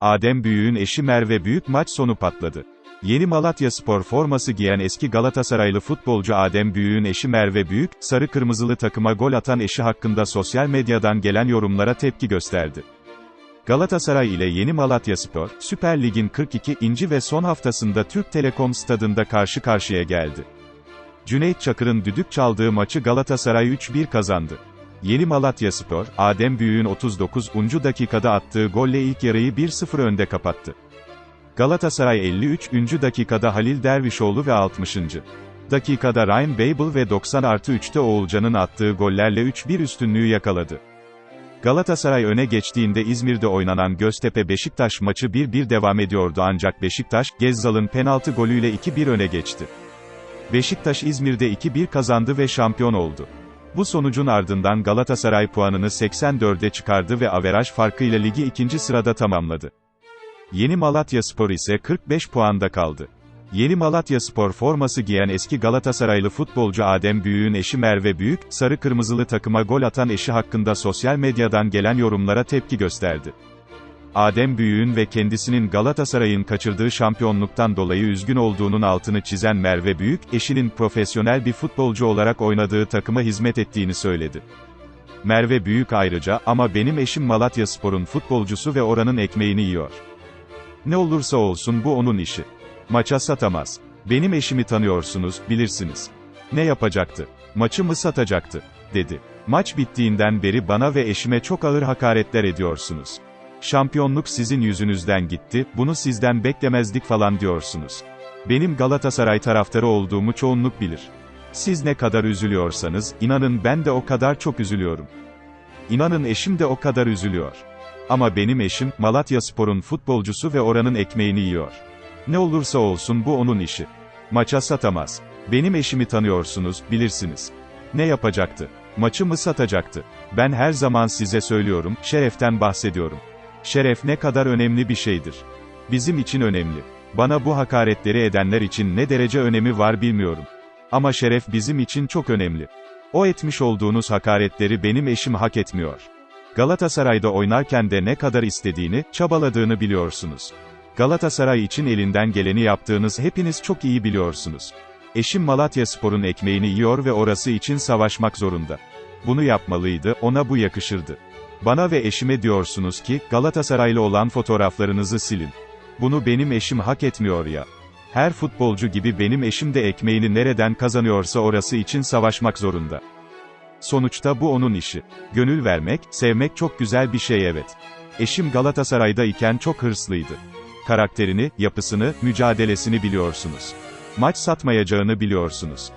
Adem Büyük'ün eşi Merve Büyük maç sonu patladı. Yeni Malatya Spor forması giyen eski Galatasaraylı futbolcu Adem Büyük'ün eşi Merve Büyük, sarı kırmızılı takıma gol atan eşi hakkında sosyal medyadan gelen yorumlara tepki gösterdi. Galatasaray ile Yeni Malatya Spor, Süper Lig'in 42. inci ve son haftasında Türk Telekom stadında karşı karşıya geldi. Cüneyt Çakır'ın düdük çaldığı maçı Galatasaray 3-1 kazandı. Yeni Malatya Spor, Adem Büyük'ün 39. dakikada attığı golle ilk yarıyı 1-0 önde kapattı. Galatasaray 53. dakikada Halil Dervişoğlu ve 60. dakikada Ryan Babel ve 90 artı 3'te Oğulcan'ın attığı gollerle 3-1 üstünlüğü yakaladı. Galatasaray öne geçtiğinde İzmir'de oynanan Göztepe-Beşiktaş maçı 1-1 devam ediyordu ancak Beşiktaş, Gezzal'ın penaltı golüyle 2-1 öne geçti. Beşiktaş İzmir'de 2-1 kazandı ve şampiyon oldu. Bu sonucun ardından Galatasaray puanını 84'e çıkardı ve averaj farkıyla ligi ikinci sırada tamamladı. Yeni Malatya Spor ise 45 puanda kaldı. Yeni Malatya Spor forması giyen eski Galatasaraylı futbolcu Adem Büyük'ün eşi Merve Büyük, sarı kırmızılı takıma gol atan eşi hakkında sosyal medyadan gelen yorumlara tepki gösterdi. Adem Büyük'ün ve kendisinin Galatasaray'ın kaçırdığı şampiyonluktan dolayı üzgün olduğunun altını çizen Merve Büyük, eşinin profesyonel bir futbolcu olarak oynadığı takıma hizmet ettiğini söyledi. Merve Büyük ayrıca, ama benim eşim Malatya Spor'un futbolcusu ve oranın ekmeğini yiyor. Ne olursa olsun bu onun işi. Maça satamaz. Benim eşimi tanıyorsunuz, bilirsiniz. Ne yapacaktı? Maçı mı satacaktı? dedi. Maç bittiğinden beri bana ve eşime çok ağır hakaretler ediyorsunuz. Şampiyonluk sizin yüzünüzden gitti, bunu sizden beklemezdik falan diyorsunuz. Benim Galatasaray taraftarı olduğumu çoğunluk bilir. Siz ne kadar üzülüyorsanız, inanın ben de o kadar çok üzülüyorum. İnanın eşim de o kadar üzülüyor. Ama benim eşim, Malatya Spor'un futbolcusu ve oranın ekmeğini yiyor. Ne olursa olsun bu onun işi. Maça satamaz. Benim eşimi tanıyorsunuz, bilirsiniz. Ne yapacaktı? Maçı mı satacaktı? Ben her zaman size söylüyorum, şereften bahsediyorum. Şeref ne kadar önemli bir şeydir. Bizim için önemli. Bana bu hakaretleri edenler için ne derece önemi var bilmiyorum. Ama şeref bizim için çok önemli. O etmiş olduğunuz hakaretleri benim eşim hak etmiyor. Galatasaray'da oynarken de ne kadar istediğini, çabaladığını biliyorsunuz. Galatasaray için elinden geleni yaptığınız hepiniz çok iyi biliyorsunuz. Eşim Malatya Spor'un ekmeğini yiyor ve orası için savaşmak zorunda. Bunu yapmalıydı, ona bu yakışırdı. Bana ve eşime diyorsunuz ki, Galatasaraylı olan fotoğraflarınızı silin. Bunu benim eşim hak etmiyor ya. Her futbolcu gibi benim eşim de ekmeğini nereden kazanıyorsa orası için savaşmak zorunda. Sonuçta bu onun işi. Gönül vermek, sevmek çok güzel bir şey evet. Eşim Galatasaray'da iken çok hırslıydı. Karakterini, yapısını, mücadelesini biliyorsunuz. Maç satmayacağını biliyorsunuz.